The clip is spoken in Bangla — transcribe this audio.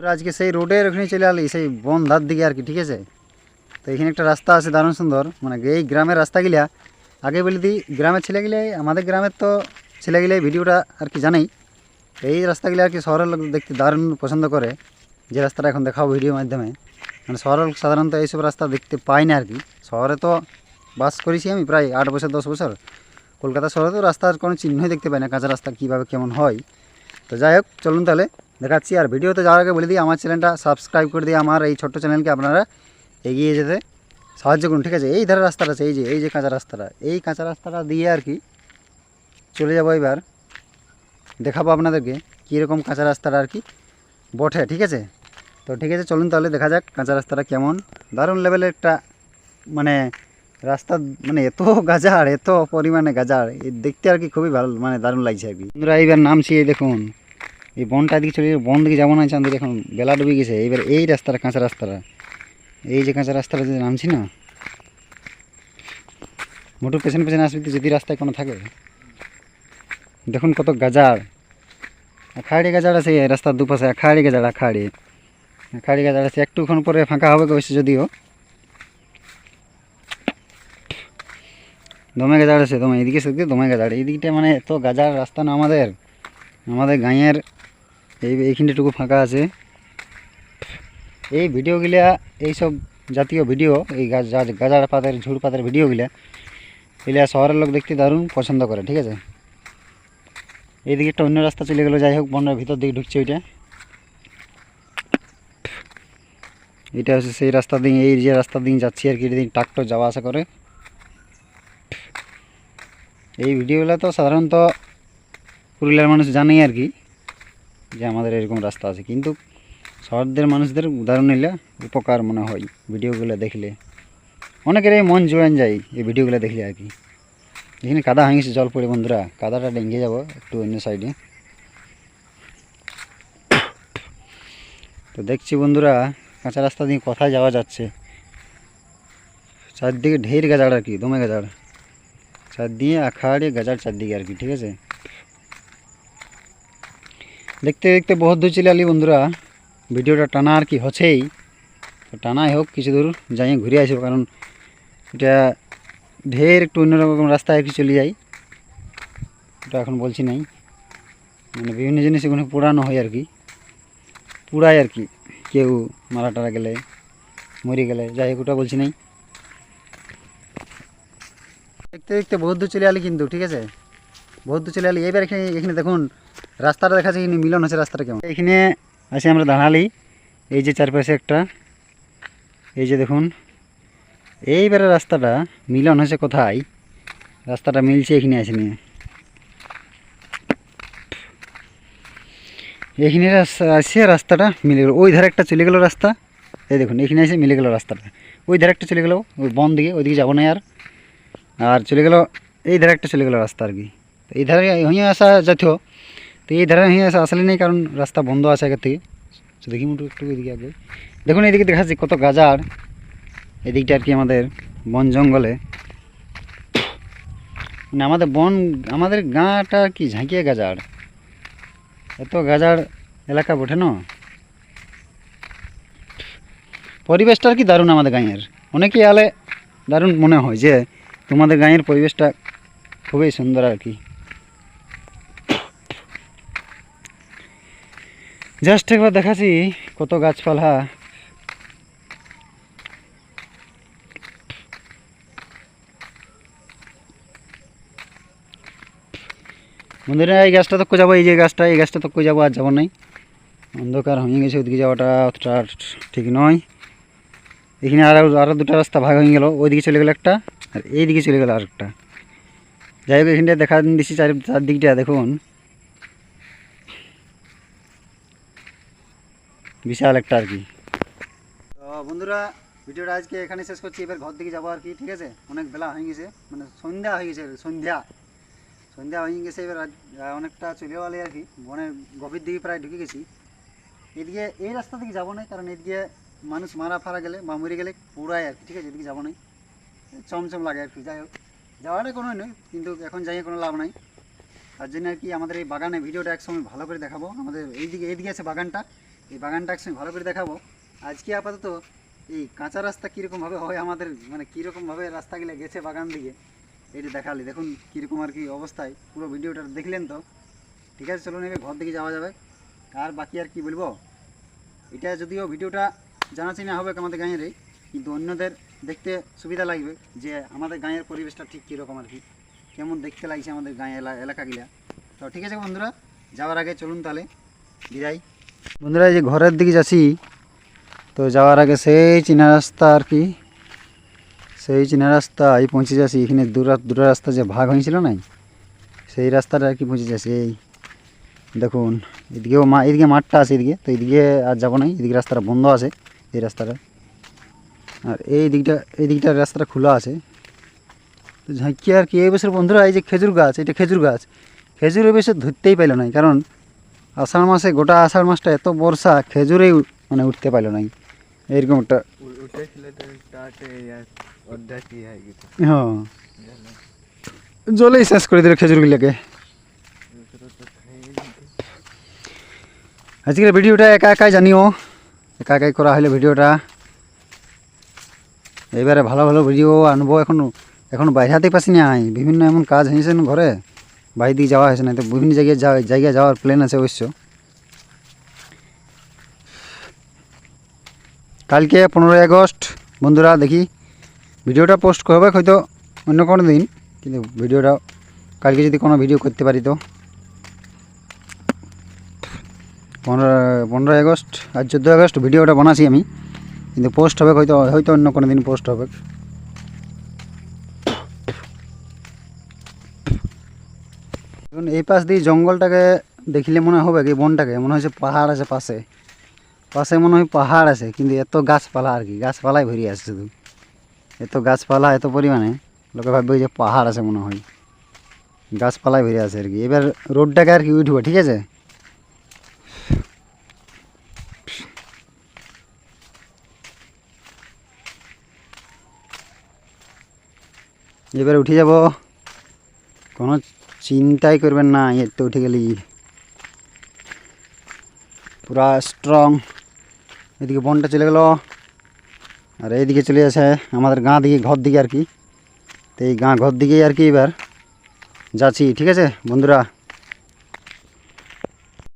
তোরা আজকে সেই রোডের ওখানে চলে আলি সেই বন ধার দিকে আর কি, ঠিক আছে? তো এখানে একটা রাস্তা আছে দারুণ সুন্দর মানে এই গ্রামের রাস্তাগুলা, আগে বলে দিই, গ্রামের ছেলেগুলো, আমাদের গ্রামের তো ছেলেগুলো ভিডিওটা আর কি জানেই। এই রাস্তাগুলো আর কি শহরের লোক দেখতে দারুণ পছন্দ করে, যে রাস্তাটা এখন দেখাও ভিডিওর মাধ্যমে। মানে শহরের সাধারণত এইসব রাস্তা দেখতে পাই না আর কি। শহরে তো বাস করেছি আমি প্রায় আট বছর, দশ বছর। কলকাতা শহরে তো রাস্তার কোনো চিহ্নই দেখতে পাই না, কাঁচা রাস্তা কীভাবে কেমন হয়। তো যাই হোক, চলুন তাহলে। দেখাচ্ছি। আর ভিডিওতে যাওয়ার আগে বলে দিই, আমার চ্যানেলটা সাবস্ক্রাইব করে দিয়ে আমার এই ছোট্ট চ্যানেলকে আপনারা এগিয়ে যেতে সাহায্য করুন। ঠিক আছে, এই ধারে রাস্তাটা আছে, এই যে এই যে কাঁচা রাস্তাটা, এই কাঁচা রাস্তাটা দিয়ে আর কি চলে যাব এবার। দেখাবো আপনাদেরকে কীরকম কাঁচা রাস্তাটা আর কি বটে, ঠিক আছে? তো ঠিক আছে, চলুন তাহলে দেখা যাক কাঁচা রাস্তাটা কেমন। দারুণ লেভেলের একটা মানে রাস্তা মানে এত গাজার, এত পরিমাণে গাজার দেখতে আর কি খুবই ভালো মানে দারুণ লাগছে আর কি। বন্ধুরা, এইবার নামছি দেখুন। এই বনটা দিকে চলে বন দিকে যাব না, চান দিকে এখন বেলা ডুবে গেছে। এবার এই রাস্তাটা, কাঁচা রাস্তাটা। এই যে কাঁচা রাস্তাটা যদি নামছি না, মোটর পেছনে পেছনে আসবি যদি রাস্তায় কোনো থাকে? দেখুন কত গাজার। আখাড়ি গাজার আছে এই রাস্তার দুপাশে, আখাড়ি গাজার, আখাড়ি। আখাড়ি গাজার আছে, একটুক্ষণ পরে ফাঁকা হবে অবশ্য যদিও। দমে গাজার আছে, দমে, এদিকে সেদিকে দমে গাজার। এইদিকটা মানে এত গাজার রাস্তা না আমাদের। আমাদের গাঁয়ের এই এইখানটুকু ফাঁকা আছে। এই ভিডিওগুলা, এইসব জাতীয় ভিডিও, এই গাছ গাজার পাতের, ঝুড় পাতের ভিডিওগুলা, এগুলা শহরের লোক দেখতে দারুণ পছন্দ করে, ঠিক আছে? এইদিকে একটা অন্য রাস্তা চলে গেলো, যাই হোক, বনের ভিতর দিকে ঢুকছে ওইটা। এটা হচ্ছে সেই রাস্তা দিয়ে, এই যে রাস্তা দিয়ে যাচ্ছি আর কি দিয়ে ট্রাক্টর যাওয়া আসা করে। এই ভিডিওগুলো তো সাধারণত পুরুলিয়ার মানুষ জানেই আর কি। যে আমাদের এরকম রাস্তা আছে। কিন্তু শহরদের মানুষদের উদাহরণ নিলে উপকার মনে হয় ভিডিওগুলো দেখলে। অনেকেরই মন জোড়ান যায় এই ভিডিওগুলো দেখলে আর কি। এখানে কাদা হয়ে জল পড়ে বন্ধুরা, কাদাটা ডেঙ্গে যাব একটু অন্য সাইডে তো দেখছি বন্ধুরা, কাঁচা রাস্তা দিয়ে কোথায় যাওয়া যাচ্ছে? চারদিকে ঢের গাজাড় আর কি, দমে গাজাড়। চারদিকে আখাড়ে গাজার চারদিকে আর কি, ঠিক আছে? দেখতে দেখতে বহুত দূর চলে আলি বন্ধুরা। ভিডিওটা টানা আর কি হচ্ছেই। টানাই হোক, কিছু দূর যাই, ঘুরে আসব কারণ এটা ঢের একটু অন্যরকম রাস্তায় আর কি চলে যাই। ওটা এখন বলছি নাই। মানে বিভিন্ন জিনিস এখানে পোড়ানো হয় আর কি। পুড়ায় আর কি। কেউ মারা টারা গেলে, মরে গেলে, যাই হোক, ওটা বলছি নাই। দেখতে দেখতে বহুত দূর চলে আলি কিন্তু, ঠিক আছে? বহুত দূর চলে আলি। এইবার এখানে এখানে দেখুন রাস্তাটা দেখা যাচ্ছে এখানে, মিলন হচ্ছে রাস্তাটা কেমন? এখানে আসে আমরা দাঁড়ালি এই যে চারপাশে একটা, এই যে দেখুন, এইবারে রাস্তাটা মিলন হয়েছে কোথায়? রাস্তাটা মিলছে এখানে আসে নিয়ে। এখানে আসে রাস্তাটা মিলে গেল। ওই ধারে একটা চলে গেল রাস্তা। এই দেখুন, এখানে এসে মিলে গেল রাস্তাটা। ওই ধারে একটা চলে গেল, ওই বন দিকে, ওইদিকে যাব না আর। আর চলে গেল, এই ধারে একটা চলে গেল রাস্তা আর কি। এই ধারে হইয়া আসা জাতীয় তো এই ধারে আসা আসলে নেই, কারণ রাস্তা বন্ধ আছে আগের থেকে। দেখি মোটু একটু এদিকে আগে। দেখুন, এদিকে দেখা যাচ্ছে কত গাজার। এদিকটা আর কি আমাদের বন জঙ্গলে। মানে আমাদের বন, আমাদের গাঁটা কি ঝাঁকিয়ে গাজার? এত গাজার এলাকা বটে না? পরিবেশটা আর কি দারুণ আমাদের গাঁয়ের। অনেকেই আলে দারুণ মনে হয় যে তোমাদের গাঁয়ের পরিবেশটা খুবই সুন্দর আর কি। জাস্ট একবার দেখাচ্ছি কত গাছপালা। বন্ধুরা, এই গাছটা তক্ক যাব এই যে গাছটা, এই গাছটা তক্ক যাব আর যাব নাই। অন্ধকার হয়ে গেছে ওদিকে যাওয়াটা অতটা ঠিক নয়। এখানে আরও আরও দুটো রাস্তা ভাগ হয়ে গেল, ওইদিকে চলে গেল একটা, আর এইদিকে চলে গেল আরেকটা। যাই হোক এখানটা দেখা দিচ্ছি চার, চারদিকটা, দেখুন। বিশাল একটা আর কি। তো বন্ধুরা, ভিডিওটা আজকে এখানে শেষ করছি। এবার ঘর দিকে যাব আর কি, ঠিক আছে? অনেক বেলা হয়ে গেছে মানে সন্ধ্যা হয়ে গেছে, সন্ধ্যা। সন্ধ্যা হয়ে গেছে, এবার অনেকটা চলে গেলে আর কি। বনের গভীর দিকে প্রায় ঢুকে গেছি। এদিকে এই রাস্তা থেকে যাব না কারণ এদিকে মানুষ মারা ফারা গেলে বা মরে গেলে পুরাই আর কি, ঠিক আছে? এদিকে যাব না চমচম লাগে আর কি, যাই হোক। যাওয়াটা কোনো নয়, কিন্তু এখন যাই কোনো লাভ নাই। তার জন্য আর কি আমাদের এই বাগানে ভিডিওটা একসময় ভালো করে দেখাবো। আমাদের এইদিকে এইদিকে আছে বাগানটা। এই বাগানটা একসঙ্গে ভালো করে দেখাবো। আজকে আপাতত এই কাঁচা রাস্তা কীরকমভাবে হয় আমাদের মানে কীরকমভাবে রাস্তাগুলো গেছে বাগান দিকে, এটি দেখালি দেখুন কীরকম আর কি অবস্থায়। পুরো ভিডিওটা দেখলেন তো? ঠিক আছে, চলুন এবার ঘর দিকে যাওয়া যাবে। আর বাকি আর কি বলব? এটা যদিও ভিডিওটা জানাচিনা হবে আমাদের গাঁয়েরই কিন্তু অন্যদের দেখতে সুবিধা লাগবে যে আমাদের গাঁয়ের পরিবেশটা ঠিক কীরকম আর কি। কেমন দেখতে লাগছে আমাদের গাঁয়ে এলা- এলাকাগুলা। তো ঠিক আছে বন্ধুরা, যাওয়ার আগে চলুন তাহলে, বিদায়। বন্ধুরা, এই যে ঘরের দিকে যাচ্ছি, তো যাওয়ার আগে সেই চীনা রাস্তা আর কি, সেই চীনা রাস্তায় পৌঁছে যাচ্ছি। এখানে দুটো দুটো রাস্তা যে ভাগ হয়েছিল নাই সেই রাস্তাটা আর কি পৌঁছে যাচ্ছি। এই দেখুন, এদিকেও মা এদিকে মাঠটা আছে এদিকে, তো এদিকে আর যাব নাই। এদিকে রাস্তাটা বন্ধ আছে, এই রাস্তাটা। আর এই দিকটা এই দিকটার রাস্তাটা খোলা আছে। তো আর কি, এই বছর বন্ধুরা, এই যে খেজুর গাছ, এটা খেজুর গাছ। খেজুর এই বছর ধরতেই পাইল নাই, কারণ আষাঢ় মাসে গোটা আষাঢ় মাসটা এত বর্ষা খেজুরেই মানে উঠতে পাইল নাই এরকম একটা হয়ে জলেই শেষ করে দিল খেজুরগুলোকে। আজকের ভিডিওটা একা একাই জানিও। একা একাই করা হলে ভিডিওটা। এবারে ভালো ভালো ভিডিও আনব এখন। এখন বাইরে পাচ্ছি না আই বিভিন্ন এমন কাজ হয়েছে না ঘরে। বাইরে দিকে যাওয়া হয়েছে না তো বিভিন্ন জায়গায় যাওয়া জায়গায় যাওয়ার প্ল্যান আছে অবশ্য। কালকে পনেরোই আগস্ট, বন্ধুরা দেখি, ভিডিওটা পোস্ট করবে হয়তো অন্য কোনো দিন, কিন্তু ভিডিওটা কালকে যদি কোনো ভিডিও করতে পারি তো। পনেরো পনেরোই আগস্ট আর চোদ্দোই আগস্ট ভিডিওটা বানাচ্ছি আমি, কিন্তু পোস্ট হবে হয়তো হয়তো অন্য কোনো দিন পোস্ট হবে। এখন এই পাশ দিয়ে জঙ্গলটাকে দেখলে মনে হবে কি, বনটাকে, মনে হচ্ছে পাহাড় আছে পাশে। পাশে মনে হয় পাহাড় আছে, কিন্তু এত গাছপালা আর কি, গাছপালাই ভরি আছে শুধু। এত গাছপালা, এত পরিমাণে, লোকে ভাববে যে পাহাড় আছে মনে হয়। গাছপালাই ভরে আছে আর কি। এবার রোডটাকে আর কি উঠবো, ঠিক আছে? এবার উঠে যাব। কোনো চিন্তাই করবেন না এতে উঠে গেলি। পুরা স্ট্রং এদিকে বনটা চলে গেল। আর এইদিকে চলে আসে আমাদের গাঁ দিকে, ঘর দিকে আর কি। তো এই গাঁ ঘর দিকেই আর কি এবার যাচ্ছি, ঠিক আছে বন্ধুরা?